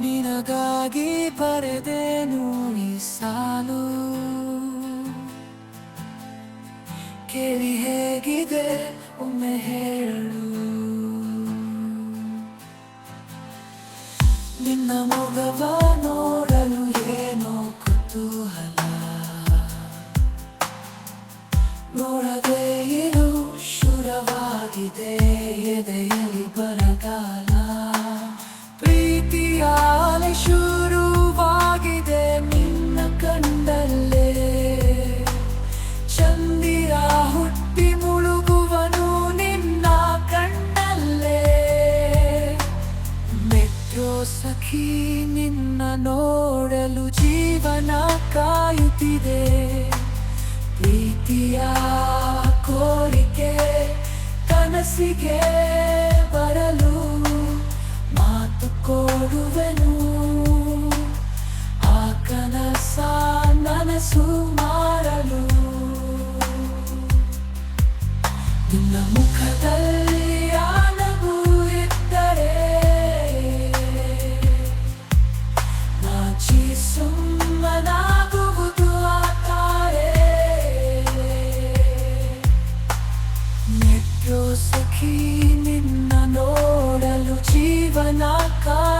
ನಿನಗಾಗಿ ಬರೆದೇನು ಈ ಸಾಲು. ಕೇಳಿ ಹೇಗಿದೆ ಒಮ್ಮೆ ಹೇಳು ನಿನ್ನ ಮೊಗವ ನೋಡಲು ಏನೋ ಕುತೂಹಲ. ನೋಡದೆ ಇರು ಶುರವಾಗಿದೆ ಎದೆಯಲ್ಲಿ ಬರಗಾಲ. ಸಖಿ ನಿನ್ನ ನೋಡಲು ಜೀವನ ಕಾಯುತ್ತಿದೆ. ಪ್ರೀತಿಯ ಕೋರಿಕೆ ಕನಸಿಗೆ ಬರಲು ಮಾತು ಕೊಡುವೆನು. ಆ ಕನಸ ನನಸು ಮಾಡಲು ನಿನ್ನ ಮುಖದಲ್ಲಿ ಮೆಟ್ರೋ ಸಖಿ ನಿನ್ನ ನೋಡಲು ಜೀವನ ಕಾಯುತ್ತಿದೆ